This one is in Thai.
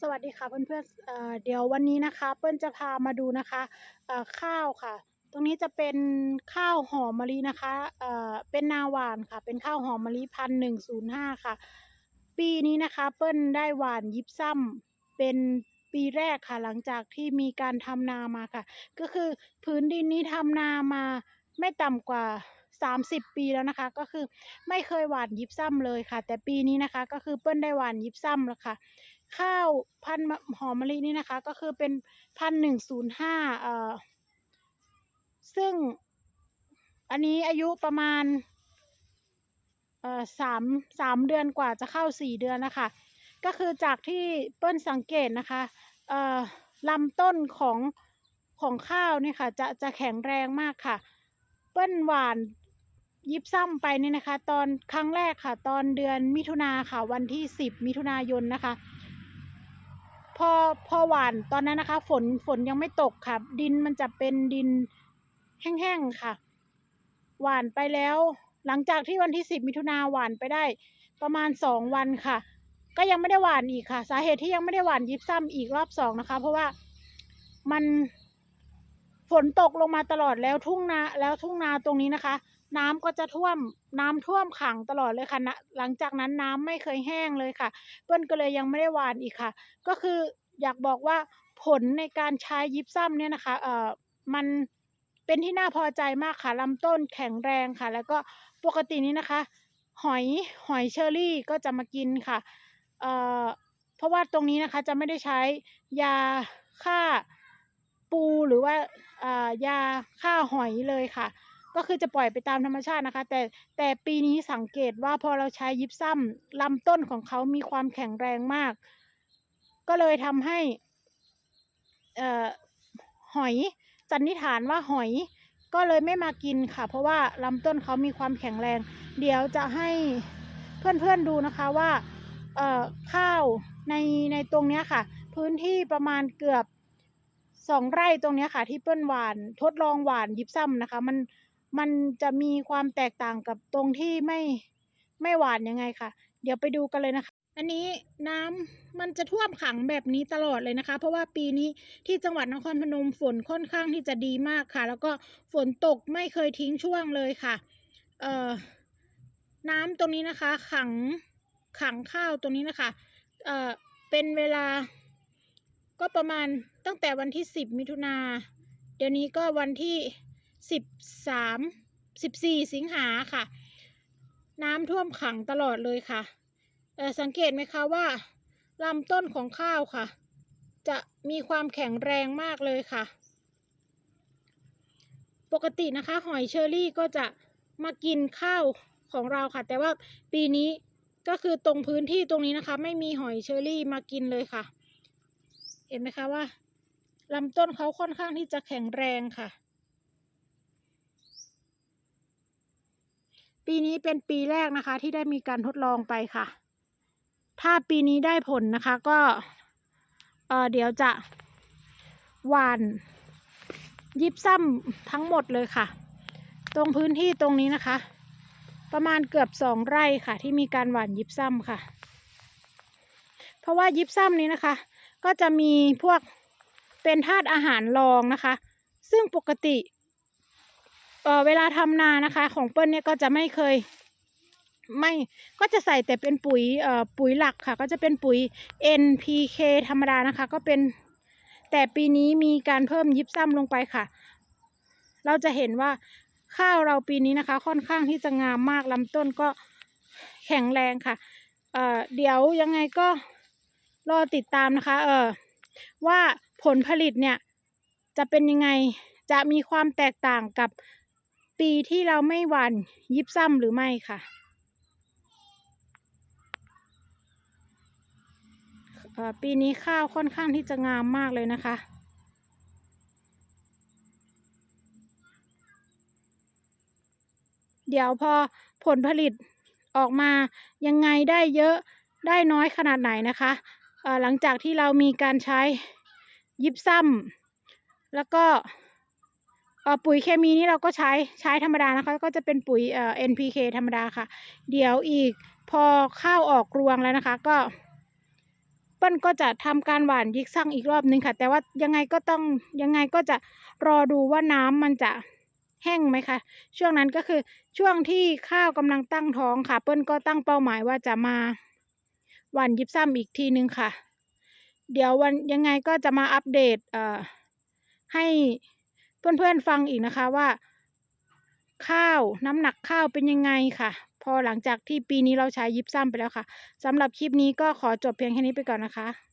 สวัสดีค่ะเพื่อนๆเอ่อเดี๋ยววันนี้นะคะ เปิ้ลจะพามาดูนะคะข้าวค่ะ ตรงนี้จะเป็นข้าวหอมมะลินะคะเอ่อเป็นนาหวานค่ะ เป็นข้าวหอมมะลิพันหนึ่งศูนย์ห้าค่ะ ปีนี้นะคะ เปิ้ลได้หวานยิบซ้ำเป็นปีแรกค่ะ หลังจากที่มีการทำนามาค่ะ ก็คือพื้นดินนี้ทำนามาไม่ต่ำกว่า30 ปีแล้วนะคะ ก็คือไม่เคยหวานยิบซ้ำเลยค่ะ แต่ปีนี้นะคะ ก็คือเปิ้ลได้หวานยิบซ้ำแล้วค่ะ ข้าวพันธุ์หอมมะลินี่นะคะ ก็คือเป็นพันหนึ่งศูนย์ห้าเอ่อซึ่งอันนี้อายุประมาณเอ่อสามสามเดือนกว่าจะเข้าสี่เดือนนะคะ ก็คือจากที่เปิ้ลสังเกตนะคะเอ่อลำต้นของของข้าวนี่ค่ะจะจะแข็งแรงมากค่ะ เปิ้ลหวานยิบซ้ำไปเนี่ยนะคะ ตอนครั้งแรกค่ะ ตอนเดือนมิถุนาค่ะ วันที่สิบมิถุนายนนะคะ พอพอหวานตอนนั้นนะคะ ฝนฝนยังไม่ตกค่ะ ดินมันจะเป็นดินแห้งๆค่ะ หวานไปแล้ว หลังจากที่วันที่สิบมิถุนาหวานไปได้ ประมาณสองวันค่ะ ก็ยังไม่ได้หวานอีกค่ะ สาเหตุที่ยังไม่ได้หวานยิบซ้ำอีกรอบสองนะคะ เพราะว่ามันฝนตกลงมาตลอดแล้วทุ่งนาแล้วทุ่งนาตรงนี้นะคะ น้ำก็จะท่วมน้ำท่วมขังตลอดเลยค่ะนะหลังจากนั้นน้ำไม่เคยแห้งเลยค่ะ เปิ้ลก็เลยยังไม่ได้หวานอีกค่ะ ก็คืออยากบอกว่าผลในการใช้ยิปซัมเนี่ยนะคะเอ่อมันเป็นที่น่าพอใจมากค่ะลำต้นแข็งแรงค่ะ แล้วก็ปกตินี้นะคะ หอยหอยเชอรี่ก็จะมากินค่ะเอ่อเพราะว่าตรงนี้นะคะจะไม่ได้ใช้ยาฆ่าปูหรือว่าอ่ายาฆ่าหอยเลยค่ะ ก็คือจะปล่อยไปตามธรรมชาตินะคะ แต่แต่ปีนี้สังเกตว่าพอเราใช้ยิปซัมลำต้นของเขามีความแข็งแรงมาก ก็เลยทำให้เอ่อหอยสันนิษฐานว่าหอยก็เลยไม่มากินค่ะ เพราะว่าลำต้นเขามีความแข็งแรง เดี๋ยวจะให้เพื่อนๆดูนะคะว่าเอ่อข้าวในในตรงเนี้ยค่ะ พื้นที่ประมาณเกือบสองไร่ตรงเนี้ยค่ะ ที่เปิ้ลหวานทดลองหวานยิบซ้ำนะคะ มัน มันจะมีความแตกต่างกับตรงที่ไม่ไม่หวานยังไงค่ะ เดี๋ยวไปดูกันเลยนะคะ อันนี้น้ำมันจะท่วมขังแบบนี้ตลอดเลยนะคะ เพราะว่าปีนี้ที่จังหวัดนครพนมฝนค่อนข้างที่จะดีมากค่ะ แล้วก็ฝนตกไม่เคยทิ้งช่วงเลยค่ะ เอ่อน้ำตรงนี้นะคะ ขังขังข้าวตรงนี้นะคะ เอ่อเป็นเวลา ก็ประมาณตั้งแต่วันที่สิบมิถุนาเดี๋ยวนี้ก็วันที่ สิบสามสิบสี่สิงหาค่ะ น้ำท่วมขังตลอดเลยค่ะเอ่สังเกตไหมคะว่าลำต้นของข้าวค่ะ จะมีความแข็งแรงมากเลยค่ะ ปกตินะคะ หอยเชอรี่ก็จะมากินข้าวของเราค่ะ แต่ว่าปีนี้ก็คือตรงพื้นที่ตรงนี้นะคะ ไม่มีหอยเชอรี่มากินเลยค่ะ เห็นไหมคะว่าลำต้นเขาค่อนข้างที่จะแข็งแรงค่ะ ปีนี้เป็นปีแรกนะคะ ที่ได้มีการทดลองไปค่ะ ถ้าปีนี้ได้ผลนะคะก็เออเดี๋ยวจะหวานยิบซ้ำทั้งหมดเลยค่ะ ตรงพื้นที่ตรงนี้นะคะ ประมาณเกือบสองไร่ค่ะ ที่มีการหว่านยิบซ้ำค่ะ เพราะว่ายิบซ้ำนี้นะคะ ก็จะมีพวกเป็นธาตุอาหารรองนะคะ ซึ่งปกติ เออเวลาทำนานะคะ ของเปิ้ลเนี่ยก็จะไม่เคย ไม่ก็จะใส่แต่เป็นปุ๋ยเอ่อปุ๋ยหลักค่ะ ก็จะเป็นปุ๋ย NPK ธรรมดานะคะ ก็เป็นแต่ปีนี้มีการเพิ่มยิบซ้ำลงไปค่ะ เราจะเห็นว่าข้าวเราปีนี้นะคะ ค่อนข้างที่จะงามมากลำต้นก็แข็งแรงค่ะ เอ่อเดี๋ยวยังไงก็รอติดตามนะคะ เออว่าผลผลิตเนี่ยจะเป็นยังไงจะมีความแตกต่างกับ ปีที่เราไม่หว่านยิบซ้ำหรือไม่ค่ะอ่อปีนี้ข้าวค่อนข้างที่จะงามมากเลยนะคะ เดี๋ยวพอผลผลิตออกมายังไงได้เยอะได้น้อยขนาดไหนนะคะอ่อหลังจากที่เรามีการใช้ยิบซ้ำแล้วก็ ปุ๋ยเคมีนี่เราก็ใช้ใช้ธรรมดานะคะ ก็จะเป็นปุ๋ยเอ่อ NPK ธรรมดาค่ะ เดี๋ยวอีกพอข้าวออกรวงแล้วนะคะ ก็เปิ้ลก็จะทำการหว่านยิกซังอีกรอบนึงค่ะ แต่ว่ายังไงก็ต้องยังไงก็จะรอดูว่าน้ำมันจะแห้งไหมคะ ช่วงนั้นก็คือช่วงที่ข้าวกำลังตั้งท้องค่ะ เปิ้ลก็ตั้งเป้าหมายว่าจะมาหว่านยิบซ้ำอีกทีนึงค่ะ เดี๋ยววันยังไงก็จะมาอัปเดตเอ่อให้ เพื่อนๆฟังอีกนะคะว่า ข้าวน้ำหนักข้าวเป็นยังไงค่ะ พอหลังจากที่ปีนี้เราใช้ยิบซ้ำไปแล้วค่ะสำหรับคลิปนี้ก็ขอจบเพียงแค่นี้ไปก่อนนะคะ